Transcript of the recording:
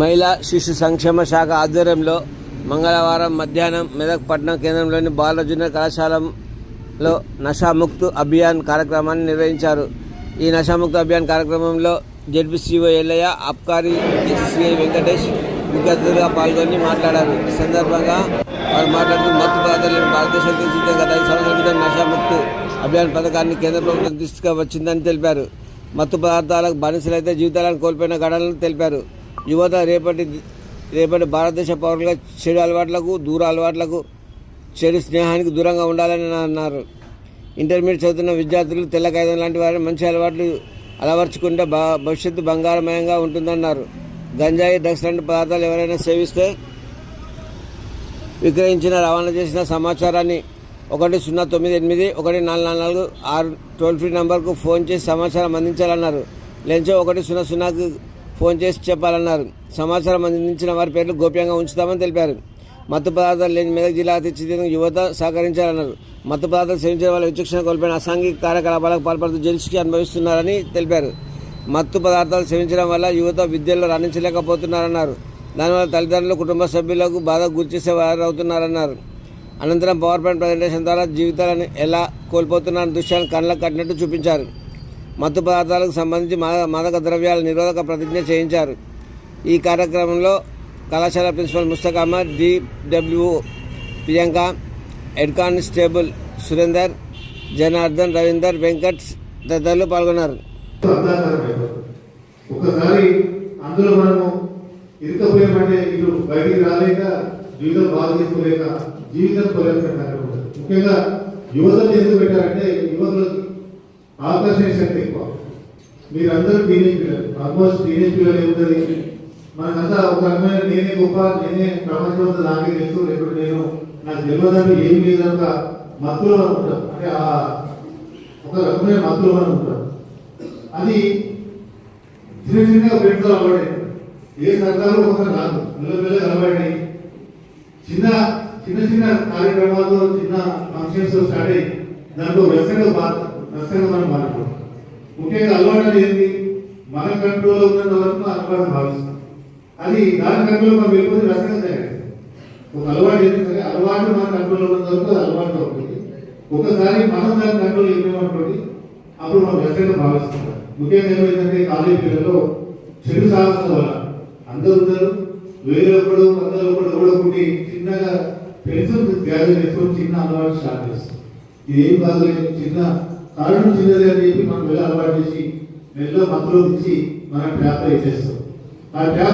మహిళా శిశు సంక్షేమ శాఖ ఆధ్వర్యంలో మంగళవారం మధ్యాహ్నం మెదక్ పట్టణం కేంద్రంలోని బాల జూనియర్ కళాశాలలో నషాముక్త్ అభియాన్ కార్యక్రమాన్ని నిర్వహించారు. ఈ నషాముక్త్ అభియాన్ కార్యక్రమంలో జెడ్పీసీఓ ఎల్లయ్య అబ్కారీ సిఐ వెంకటేష్ ముఖ్య పాల్గొని మాట్లాడారు. ఈ సందర్భంగా వారు మాట్లాడుతూ మత్తు పదార్థాలను భారతదేశం సిద్ధంగా గత ఐదు సంవత్సరాల క్రితం నషాముక్త్ అభియాన్ పథకాన్ని కేంద్ర ప్రభుత్వం తీసుకువచ్చిందని తెలిపారు. మత్తు పదార్థాలకు బానిసలైతే జీవితాలను కోల్పోయిన ఘటనలు తెలిపారు. యువత రేపటి రేపటి భారతదేశ పౌరులుగా చెడు అలవాట్లకు దూర అలవాట్లకు చెడు స్నేహానికి దూరంగా ఉండాలని అన్నారు. ఇంటర్మీడియట్ చదువుతున్న విద్యార్థులు తెల్ల కాగితం లాంటి వారిని మంచి అలవాట్లు అలవర్చుకుంటే బా భవిష్యత్తు బంగారమయంగా ఉంటుందన్నారు. గంజాయి డ్రగ్స్ లాంటి పదార్థాలు ఎవరైనా సేవిస్తే విక్రయించిన రవాణా చేసిన సమాచారాన్ని ఒకటి సున్నా తొమ్మిది ఎనిమిది ఒకటి నాలుగు నాలుగు నాలుగు ఆరు టోల్ ఫ్రీ నెంబర్కు ఫోన్ చేసి సమాచారం అందించాలన్నారు. లేంచో ఒకటి సున్నా సున్నాకు ఫోన్ చేసి చెప్పాలన్నారు. సమాచారం అందించిన వారి పేర్లు గోప్యంగా ఉంచుతామని తెలిపారు. మత్తు పదార్థాలు లేని మెదక్ జిల్లా తీర్చిదిద్దేందుకు యువత సహకరించాలన్నారు. మత్తు పదార్థాలు సేవించిన వాళ్ళ విచక్షణ కోల్పోయిన అసాంఘిక కార్యకలాపాలకు పాల్పడుతూ జైలు అనుభవిస్తున్నారని తెలిపారు. మత్తు పదార్థాలు సేవించడం వల్ల యువత విద్యలో రాణించలేకపోతున్నారన్నారు. దానివల్ల తల్లిదండ్రులు కుటుంబ సభ్యులకు బాధకు గురిచేసే వారు అవుతున్నారన్నారు అనంతరం పవర్ పాయింట్ ప్రజెంటేషన్ ద్వారా జీవితాలను ఎలా కోల్పోతున్నారని దృశ్యాలను కళ్ళకు కట్టినట్టు చూపించారు. మత్తు పదార్థాలకు సంబంధించి మాద- మాదక ద్రవ్యాల నిరోధక ప్రతిజ్ఞ చేయించారు. ఈ కార్యక్రమంలో కళాశాల principal Mustaq Ahmed DW Priyanka head constable Surender Janardhan Ravinder Venkat తదితరులు పాల్గొన్నారు. ఒకసారి అందులో మనము ఇరుకపోయామంటే ఇటు బయటికి రాలేక జీవితం బాగా తీసుకోలేక జీవితం పోలేక ముఖ్యంగా యువతను ఎందుకు పెట్టారంటే యువతలకు ఆకర్షణ శక్తి ఎక్కువ. మీరందరూ టీనేజ్ పిల్లలు. ఆల్మోస్ట్ టీనేజ్ పిల్లలు ఏముంటుంది? మనకంతా ఒక రకమైన నేనే గొప్ప నేనే ప్రపంచంతో నాకే తెలుసు. లేకపోతే నేను నాకు తెలియదంటే ఏం లేదన్న మత్తులు మనం ఉంటాం. అంటే ఆ ఒక రకమైన మత్తులు మనం ఉంటాం. అది చిన్న చిన్నగా పెట్టుకో అలవాడే ఏ సర్కారు ఒక రాదు. మెల్లమెల్ల అలవాడినాయి చిన్న చిన్న చిన్న కార్యక్రమాలతో చిన్న ఫంక్షన్స్ స్టార్ట్ అయ్యి దాంట్లో వ్యక్తిగా మారు వ్యసనంగా మనం మారిపోతాం ముఖ్యంగా అలవాటు అనేది ఏంటి? మన కంట్రోల్లో ఉన్నంత వరకు అలవాటు భావిస్తాం. అది దాని కంట్రోల్ మనం వెళ్ళిపోతే నష్టంగా తయారు ఒక అలవాటు ఏంటి అలవాటు మన కంట్రోల్లో ఉన్నంత వరకు అది అలవాటు అవుతుంది ఒకసారి మనం దాని కంట్రోల్ ఇవ్వమనుకోండి అప్పుడు మనం నష్టంగా భావిస్తాం. ముఖ్యంగా ఏమైందంటే కాలేజీ పిల్లల్లో చెడు సాహసం వల్ల అందరూ ఉన్నారు వేరే ఒకడు అందరూ ఒకడు ఓడకుండి చిన్నగా పెన్సిల్ గ్యాదర్ చేసుకొని చిన్న అలవాటు స్టార్ట్ చేస్తాం ఇది ఏం కాదు చిన్న కారణం చిన్నది అని చెప్పి మనం వెళ్ళి అలవాటు చేసి మెల్ల మత్తులో ఇచ్చి మనం ట్యాప్ ఇచ్చేస్తాం ఆ ట్యాప్